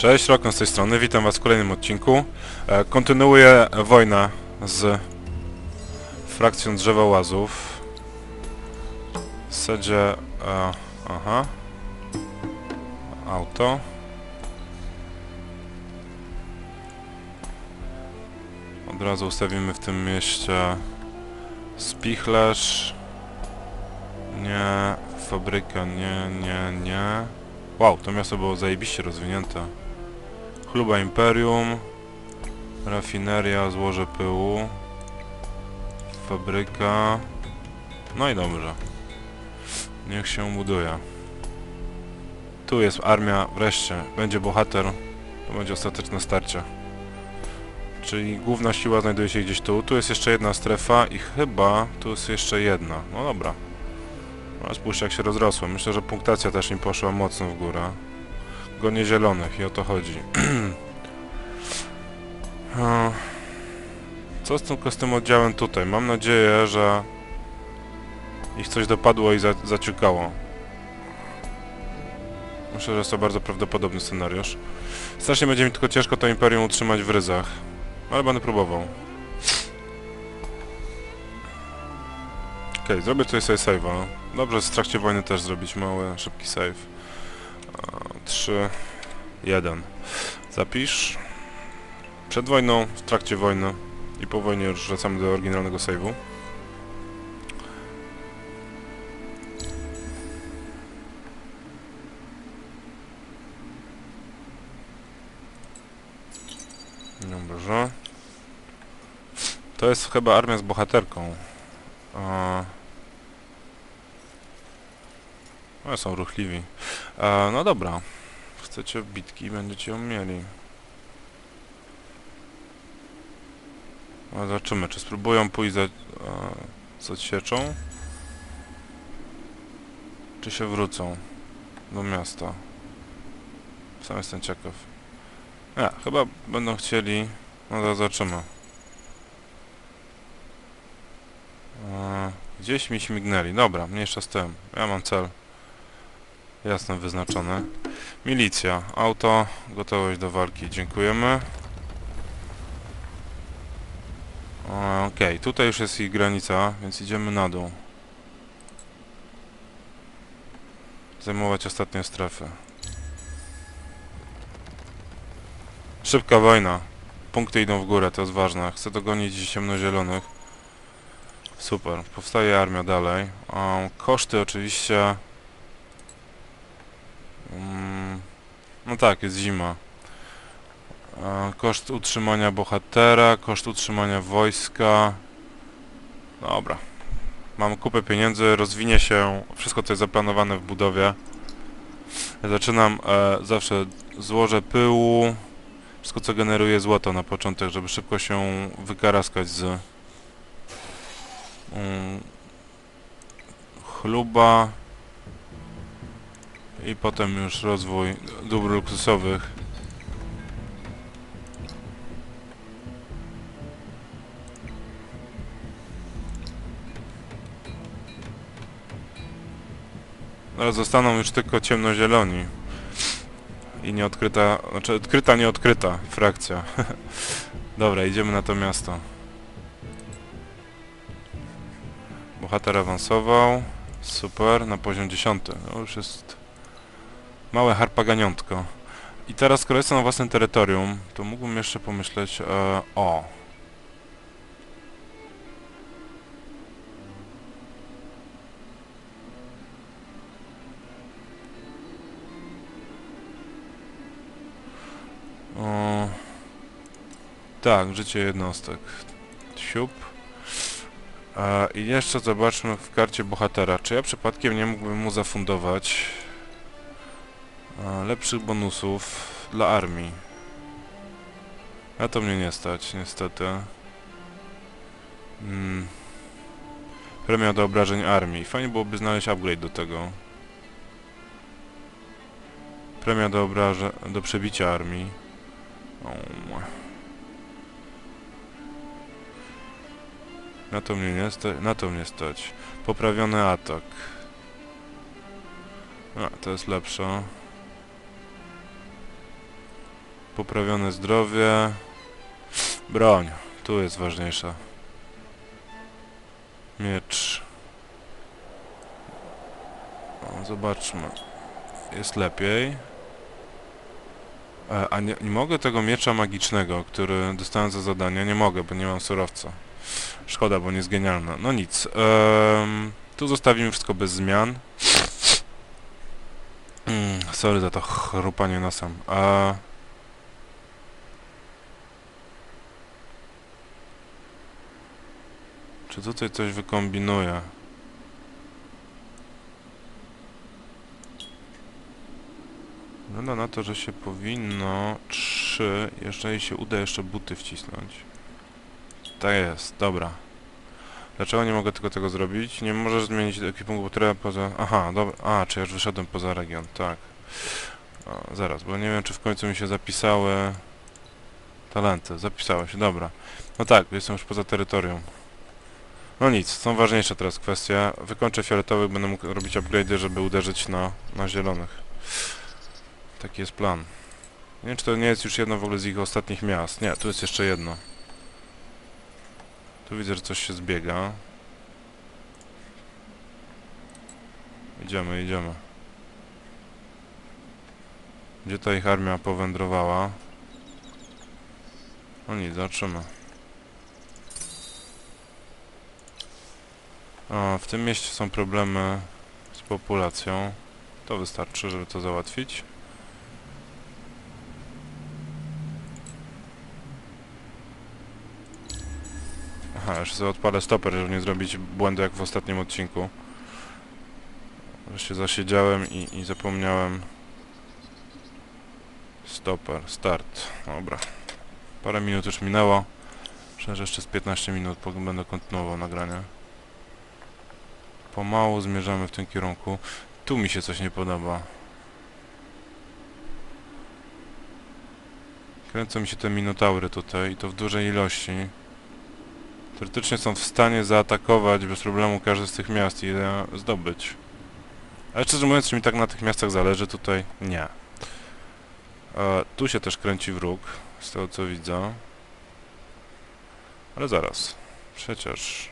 Cześć, Rokon z tej strony, witam was w kolejnym odcinku. E, kontynuuję wojnę z frakcją drzewołazów. W zasadzie... E, aha. Auto. Od razu ustawimy w tym mieście spichlerz. Nie, fabryka, nie, nie, nie. Wow, to miasto było zajebiście rozwinięte. Chluba Imperium, rafineria, złoże pyłu, fabryka. No i dobrze. Niech się buduje. Tu jest armia, wreszcie. Będzie bohater. To będzie ostateczne starcie. Czyli główna siła znajduje się gdzieś tu. Tu jest jeszcze jedna strefa i chyba tu jest jeszcze jedna. No dobra. No, spójrzcie jak się rozrosło. Myślę, że punktacja też im poszła mocno w górę. Gonie zielonych i o to chodzi. A, Co z z tym oddziałem tutaj? Mam nadzieję, że ich coś dopadło i za, zaciukało. Myślę, że jest to bardzo prawdopodobny scenariusz. Strasznie będzie mi tylko ciężko to Imperium utrzymać w ryzach. Ale będę próbował. Okej, zrobię tutaj sobie save'a. Dobrze, w trakcie wojny też zrobić mały, szybki save. 3, 1. Zapisz. Przed wojną, w trakcie wojny i po wojnie już wracamy do oryginalnego save'u. Dobrze. To jest chyba armia z bohaterką. A... No, są ruchliwi. E, no dobra. Chcecie bitki, będziecie ją mieli. No, zobaczymy, czy spróbują pójść za, e. Czy się wrócą do miasta. Sam jestem ciekaw. Nie, chyba będą chcieli... No to zobaczymy. E, gdzieś mi śmignęli. Dobra, mniejsza z tym. Ja mam cel. Jasno wyznaczone. Milicja. Auto. Gotowość do walki. Dziękujemy. Okej, tutaj już jest ich granica, więc idziemy na dół. Zajmować ostatnie strefy. Szybka wojna. Punkty idą w górę, to jest ważne. Chcę dogonić ciemnozielonych. Super. Powstaje armia dalej. Um, koszty oczywiście... no tak, jest zima. E, Koszt utrzymania bohatera, koszt utrzymania wojska. Dobra. Mam kupę pieniędzy, rozwinie się wszystko co jest zaplanowane w budowie. Zaczynam e, zawsze złoże pyłu, wszystko co generuje złoto na początek, żeby szybko się wykaraskać z mm, chluba i potem już rozwój dóbr luksusowych. Teraz zostaną już tylko ciemnozieloni. I nieodkryta, znaczy odkryta, nieodkryta frakcja. Dobra, idziemy na to miasto. Bohater awansował. Super, na poziom 10. No już jest małe harpaganiątko. I teraz, skoro jestem na własnym terytorium, to mógłbym jeszcze pomyśleć e, o... O... Tak, życie jednostek. Siup. E, I jeszcze zobaczmy w karcie bohatera. Czy ja przypadkiem nie mógłbym mu zafundować lepszych bonusów dla armii? Na to mnie nie stać, niestety. Hmm. Premia do obrażeń armii. Fajnie byłoby znaleźć upgrade do tego. Premia do obrażeń... do przebicia armii. O, Na to mnie nie stać, na to mnie stać. Poprawiony atak. A, to jest lepsze. Poprawione zdrowie. Broń. Tu jest ważniejsza. Miecz. O, zobaczmy. Jest lepiej. E, a nie, nie mogę tego miecza magicznego, który dostałem za zadanie. Nie mogę, bo nie mam surowca. Szkoda, bo nie jest genialna. No nic. Tu zostawimy wszystko bez zmian. Mm, sorry za to chrupanie nosem. A... Czy tutaj coś wykombinuję? Wygląda na to, że się powinno trzy, jeżeli się uda jeszcze buty wcisnąć. Tak jest, dobra. Dlaczego nie mogę tylko tego zrobić? Nie możesz zmienić ekwipunku, bo treba poza... Aha, dobra. A, czy ja już wyszedłem poza region, tak. O, zaraz, bo nie wiem, czy w końcu mi się zapisały... Talenty, zapisały się, dobra. No tak, jestem już poza terytorium. No nic, są ważniejsze teraz kwestie. Wykończę fioletowych, będę mógł robić upgrade'y, żeby uderzyć na, na zielonych. Taki jest plan. Nie wiem, czy to nie jest już jedno w ogóle z ich ostatnich miast. Nie, tu jest jeszcze jedno. Tu widzę, że coś się zbiega. Idziemy, idziemy. Gdzie ta ich armia powędrowała? No nic, zobaczymy. W tym mieście są problemy z populacją. To wystarczy, żeby to załatwić. Aha, jeszcze sobie odpalę stoper, żeby nie zrobić błędu jak w ostatnim odcinku. Że się zasiedziałem i, i zapomniałem. Stoper, start. Dobra. Parę minut już minęło. Myślę, jeszcze z 15 minut będę kontynuował nagranie. Pomału zmierzamy w tym kierunku. Tu mi się coś nie podoba. Kręcą mi się te minotaury tutaj i to w dużej ilości. Teoretycznie są w stanie zaatakować bez problemu każde z tych miast i je zdobyć. Ale szczerze mówiąc, czy mi tak na tych miastach zależy tutaj? Nie. E, tu się też kręci wróg, z tego co widzę. Ale zaraz. Przecież...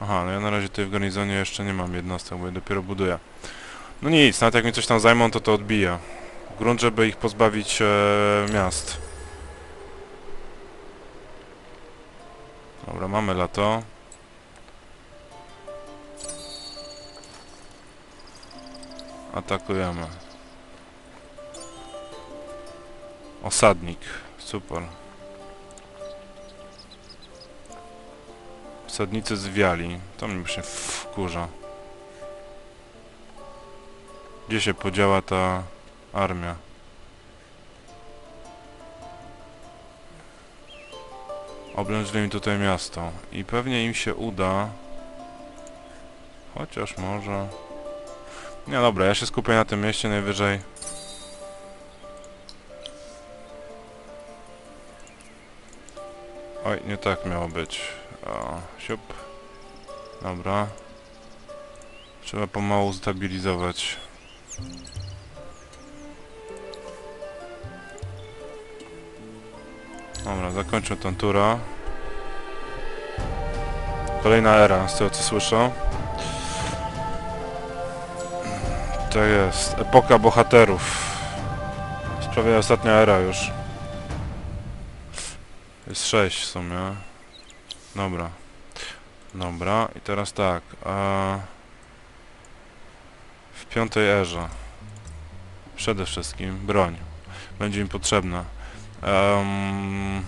Aha, no ja na razie tutaj w garnizonie jeszcze nie mam jednostek, bo je dopiero buduję. No nic, nawet jak mi coś tam zajmą, to to odbija. Grunt, żeby ich pozbawić e, miast. Dobra, mamy lato. Atakujemy. Osadnik. Super. Osadnicy zwiali. To mnie się wkurza. Gdzie się podziała ta armia? Oblężyli mi tutaj miasto i pewnie im się uda. Chociaż może... Nie, dobra, ja się skupię na tym mieście najwyżej. Oj, nie tak miało być. O, siup. Dobra. Trzeba pomału stabilizować. Dobra, zakończę tę turę. Kolejna era, z tego co słyszę. To jest epoka bohaterów. Sprawie ostatnia era już. Jest 6 w sumie. Dobra. Dobra, i teraz tak. A... W piątej erze. Przede wszystkim broń. Będzie mi potrzebna. Em,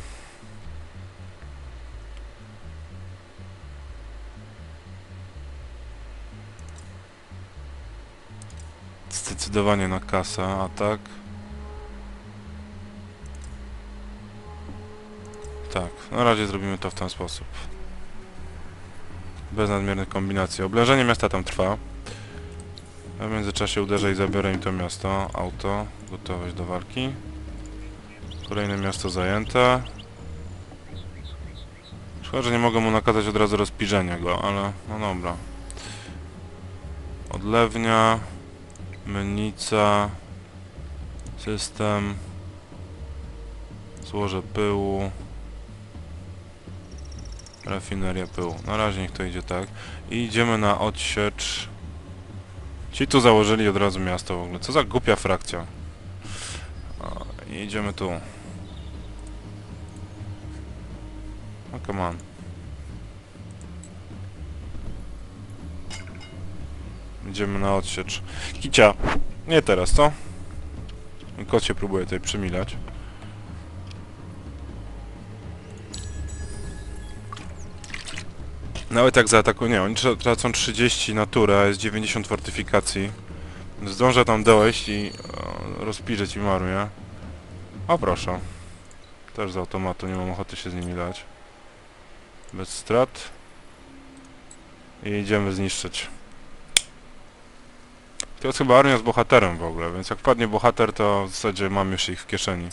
Zdecydowanie na kasę, a tak? Tak, na razie zrobimy to w ten sposób. Bez nadmiernych kombinacji. Oblężenie miasta tam trwa. A w międzyczasie uderzę i zabiorę im to miasto. Auto. Gotowość do walki. Kolejne miasto zajęte. Szkoda, że nie mogę mu nakazać od razu rozpirzenia go, ale no dobra. Odlewnia, mennica, system. Złoże pyłu. Rafineria pyłu. Na razie niech to idzie tak. I idziemy na odsiecz. Ci tu założyli od razu miasto w ogóle. Co za głupia frakcja. Idziemy tu. No come on. Idziemy na odsiecz. Kicia! Nie teraz, co? Kot się próbuje tutaj przymilać. Nawet jak zaatakują, nie, oni tra- tracą 30 na turę, a jest 90 fortyfikacji. Zdążę tam dojść i o, rozpirzyć im armię. O proszę. Też z automatu, nie mam ochoty się z nimi dać. Bez strat. I idziemy zniszczyć. To jest chyba armia z bohaterem w ogóle, więc jak wpadnie bohater, to w zasadzie mam już ich w kieszeni.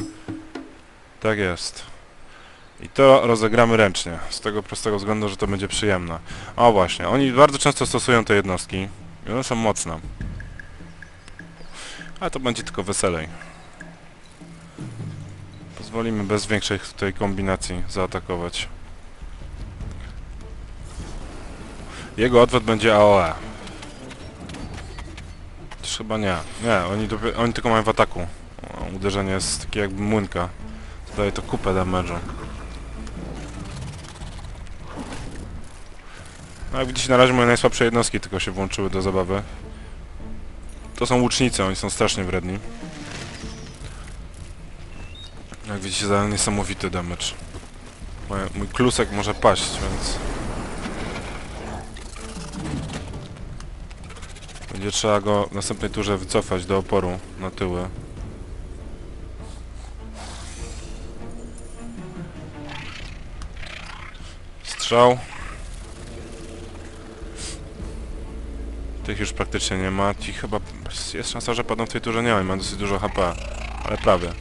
Tak jest. I to rozegramy ręcznie, z tego prostego względu, że to będzie przyjemne. O właśnie, oni bardzo często stosują te jednostki i one są mocne. Ale to będzie tylko weselej. Pozwolimy bez większej tutaj kombinacji zaatakować. Jego odwet będzie AOE. Też chyba nie. Nie, oni, oni tylko mają w ataku. Uderzenie jest takie jakby młynka. Zdaje to kupę damage'u. No jak widzicie na razie moje najsłabsze jednostki tylko się włączyły do zabawy. To są łucznicy, oni są strasznie wredni. Jak widzicie zadają niesamowity damage. Mój klusek może paść, więc... Będzie trzeba go w następnej turze wycofać do oporu na tyły. Strzał. Tych już praktycznie nie ma. Ci chyba... Jest szansa, że padną w tej turze. Nie wiem, ma dosyć dużo HP. Ale prawie.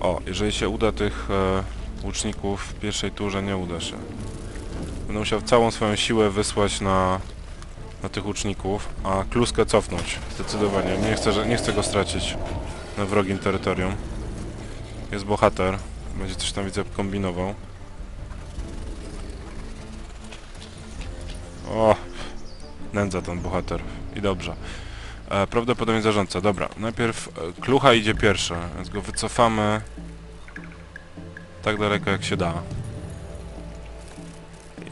O, jeżeli się uda tych e, łuczników w pierwszej turze, nie uda się. Będę musiał całą swoją siłę wysłać na, na tych łuczników, a kluskę cofnąć. Zdecydowanie. Nie chcę, nie chcę go stracić na wrogim terytorium. Jest bohater. Będzie coś tam widzę kombinował. O! Nędza ten bohater. I dobrze. E, prawdopodobnie zarządca. Dobra, najpierw e, Klucha idzie pierwszy, więc go wycofamy tak daleko jak się da.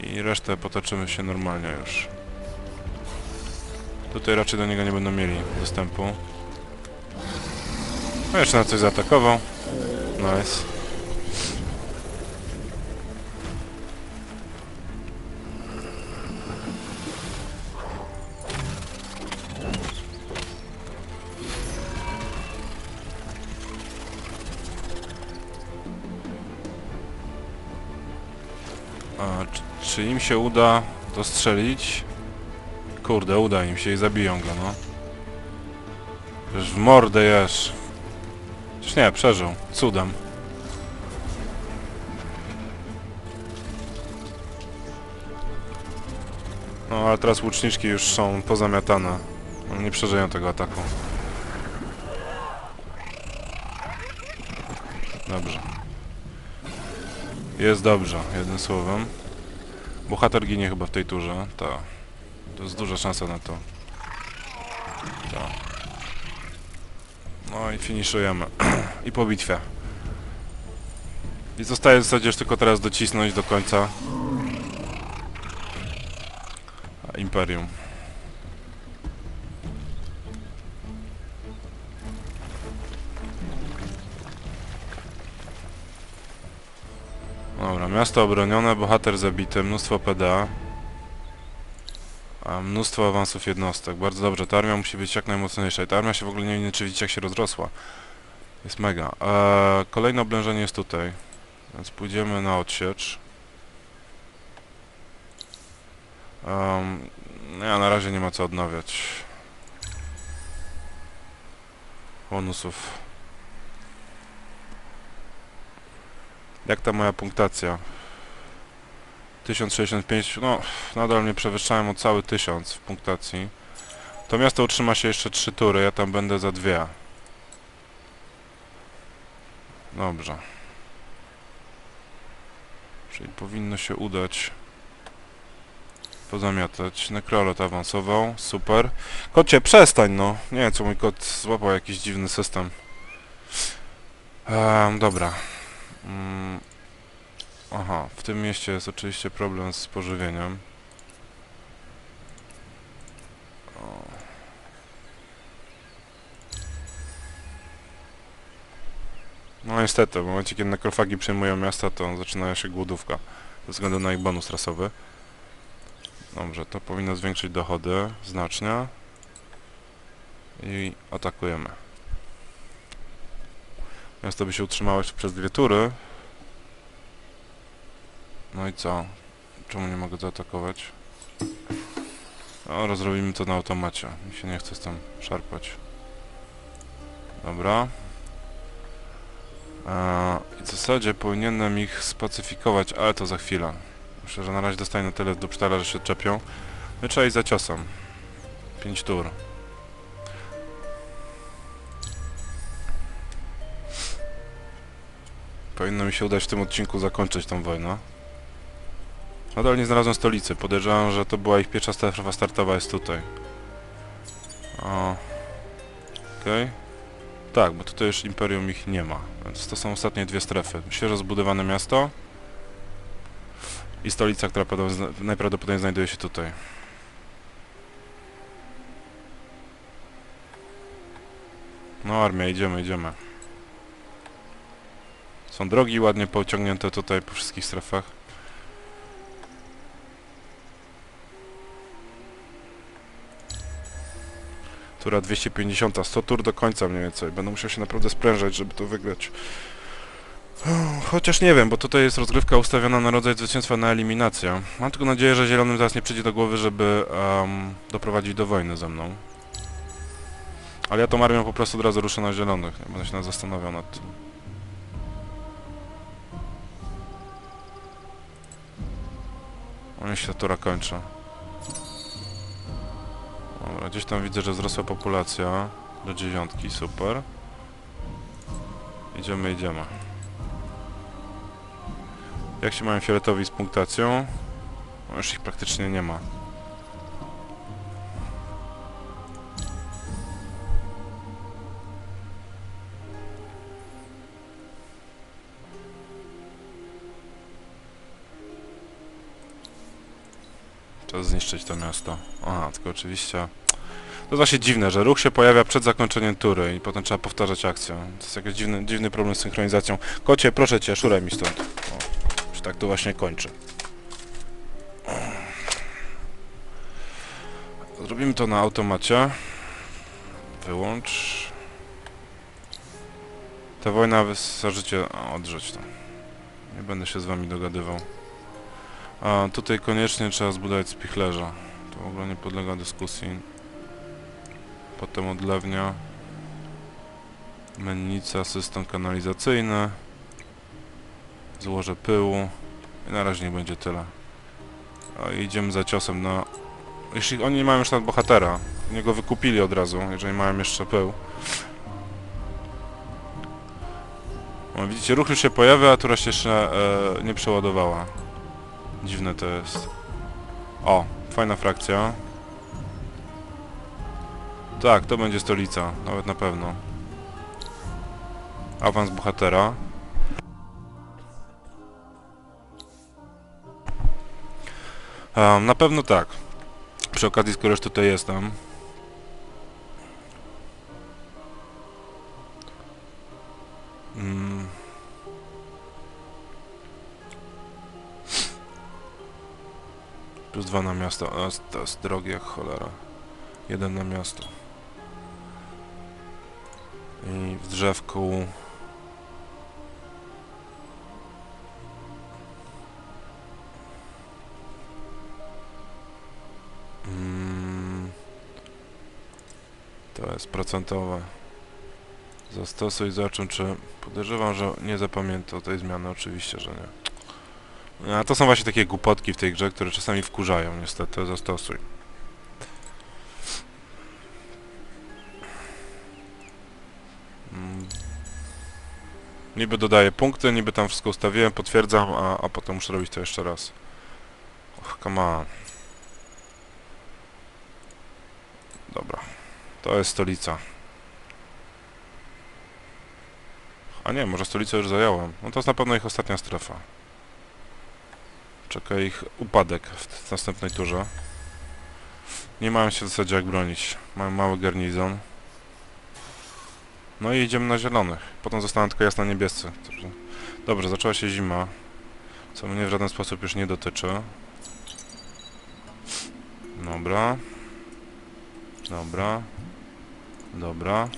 I resztę potoczymy się normalnie już. Tutaj raczej do niego nie będą mieli dostępu. No jeszcze na coś zaatakował. Nice. A, czy, czy im się uda dostrzelić? Kurde, uda im się i zabiją go, no. Przecież w mordę jesz. Nie, przeżył. Cudem. No, ale teraz łuczniczki już są pozamiatane. One nie przeżyją tego ataku. Dobrze. Jest dobrze, jednym słowem. Bohater ginie chyba w tej turze. Tak. To jest duża szansa na to. No i finiszujemy. I po bitwie. I zostaje w zasadzie już tylko teraz docisnąć do końca Imperium. Miasto obronione, bohater zabity, mnóstwo PDA. A mnóstwo awansów jednostek. Bardzo dobrze, ta armia musi być jak najmocniejsza. I ta armia się w ogóle nie wiem, czy widzicie jak się rozrosła. Jest mega. Eee, kolejne oblężenie jest tutaj. Więc pójdziemy na odsiecz. Um, ja na razie nie ma co odnawiać. Bonusów. Jak ta moja punktacja? 1065, no nadal mnie przewyższałem o cały 1000 w punktacji. To miasto utrzyma się jeszcze 3 tury, ja tam będę za dwie. Dobrze. Czyli powinno się udać pozamiatać. Nekrolot awansował, super. Kocie, przestań no! Nie wiem, co mój kot złapał jakiś dziwny system. Dobra. Mm. Aha, w tym mieście jest oczywiście problem z pożywieniem. No niestety, w momencie kiedy nekrofagi przejmują miasta, to zaczyna się głodówka. Ze względu na ich bonus rasowy. Dobrze, to powinno zwiększyć dochody znacznie. I atakujemy. Miasto by się utrzymało jeszcze przez dwie tury. No i co? Czemu nie mogę zaatakować? O, rozrobimy to na automacie. Mi się nie chce z tym szarpać. Dobra. I w zasadzie powinienem ich spacyfikować, ale to za chwilę. Myślę, że na razie dostaję na tyle do psztela, że się czepią. My trzeba iść za ciosem. 5 tur. Powinno mi się udać w tym odcinku zakończyć tą wojnę. Nadal nie znalazłem stolicy. Podejrzewam, że to była ich pierwsza strefa startowa jest tutaj. O. Okej. Tak, bo tutaj już Imperium ich nie ma. Więc to są ostatnie dwie strefy. Świeżo zbudowane miasto. I stolica, która prawdopodobnie- najprawdopodobniej znajduje się tutaj. No armia, idziemy, idziemy. Są drogi ładnie pociągnięte tutaj po wszystkich strefach. Tura 250, 100 tur do końca mniej więcej. Będę musiał się naprawdę sprężać, żeby to wygrać. Chociaż nie wiem, bo tutaj jest rozgrywka ustawiona na rodzaj zwycięstwa na eliminację. Mam tylko nadzieję, że zielonym zaraz nie przyjdzie do głowy, żeby em, doprowadzić do wojny ze mną. Ale ja tą armią po prostu od razu ruszę na zielonych. Nie będę się nawet zastanawiał nad tym. Oni się ta tura kończy. Dobra, gdzieś tam widzę, że wzrosła populacja do dziewiątki, super. Idziemy, idziemy. Jak się mają fioletowi z punktacją? No już ich praktycznie nie ma. Zniszczyć to miasto. Aha, tylko oczywiście... To właśnie dziwne, że ruch się pojawia przed zakończeniem tury i potem trzeba powtarzać akcję. To jest jakiś dziwny, dziwny problem z synchronizacją. Kocie, proszę cię, szuraj mi stąd. O, tak to właśnie kończy. Zrobimy to na automacie. Wyłącz. Ta wojna wystarczycie... A, odrzuć to. Nie będę się z wami dogadywał. A, tutaj koniecznie trzeba zbudować spichlerza. To w ogóle nie podlega dyskusji. Potem odlewnia. Mennica, system kanalizacyjny. Złoże pyłu. I na razie nie będzie tyle. A idziemy za ciosem na... Jeśli oni nie mają już nawet bohatera, niego wykupili od razu, jeżeli mają jeszcze pył. O, widzicie, ruch już się pojawia, a tura się jeszcze e, nie przeładowała. Dziwne to jest. O, fajna frakcja. Tak, to będzie stolica, nawet na pewno. Awans bohatera. Um, na pewno tak. Przy okazji, skoro już tutaj jestem. Plus dwa na miasto. A, to jest drogie jak cholera. Jeden na miasto. I w drzewku... Mm, to jest procentowe. Zastosuj, zobaczę czy... Podejrzewam, że nie zapamiętał tej zmiany, oczywiście, że nie. A to są właśnie takie głupotki w tej grze, które czasami wkurzają, niestety, zastosuj. Mm. Niby dodaję punkty, niby tam wszystko ustawiłem, potwierdzam, a, a potem muszę robić to jeszcze raz. Och, come on. Dobra. To jest stolica. A nie, może stolicę już zająłem. No to jest na pewno ich ostatnia strefa. Czeka ich upadek w następnej turze. Nie mają się w zasadzie jak bronić. Mają mały garnizon. No i idziemy na zielonych. Potem zostaną tylko jasno niebiescy. Dobrze. Zaczęła się zima. Co mnie w żaden sposób już nie dotyczy. Dobra. Dobra. Dobra.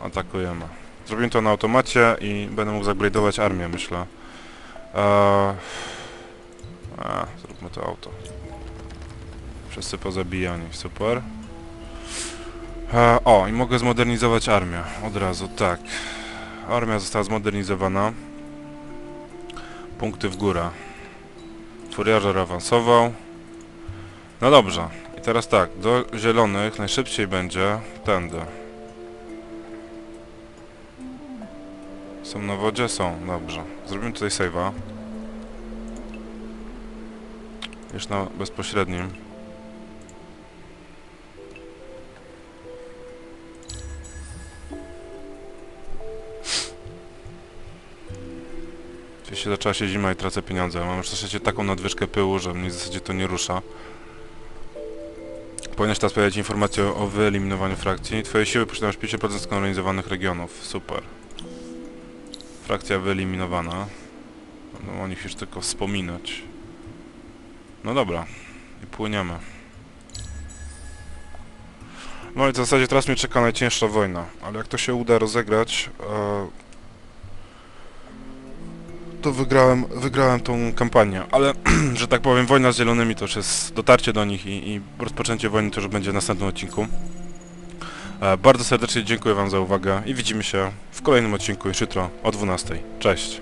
Atakujemy. Zrobimy to na automacie i będę mógł zupgrade'ować armię, myślę. Eee... A, zróbmy to auto. Wszyscy pozabijani, super. E, o, i mogę zmodernizować armię. Od razu, tak. Armia została zmodernizowana. Punkty w górę. Furiarzer awansował. No dobrze. I teraz tak, do zielonych najszybciej będzie tędy. Są na wodzie? Są, dobrze. Zrobimy tutaj save'a. Już na bezpośrednim. Oczywiście zaczęła się zima i tracę pieniądze. Mam już zasadzie taką nadwyżkę pyłu, że mnie w zasadzie to nie rusza. Powinieneś teraz pojawić informację o wyeliminowaniu frakcji. Twoje siły posiadają 5% skolonizowanych regionów. Super. Frakcja wyeliminowana. Będą o nich już tylko wspominać. No dobra. I płyniemy. No i w zasadzie teraz mnie czeka najcięższa wojna. Ale jak to się uda rozegrać... E, to wygrałem, wygrałem tą kampanię, ale, że tak powiem, wojna z zielonymi to już jest dotarcie do nich i, i rozpoczęcie wojny to już będzie w następnym odcinku. E, bardzo serdecznie dziękuję Wam za uwagę i widzimy się w kolejnym odcinku już jutro o 12. Cześć!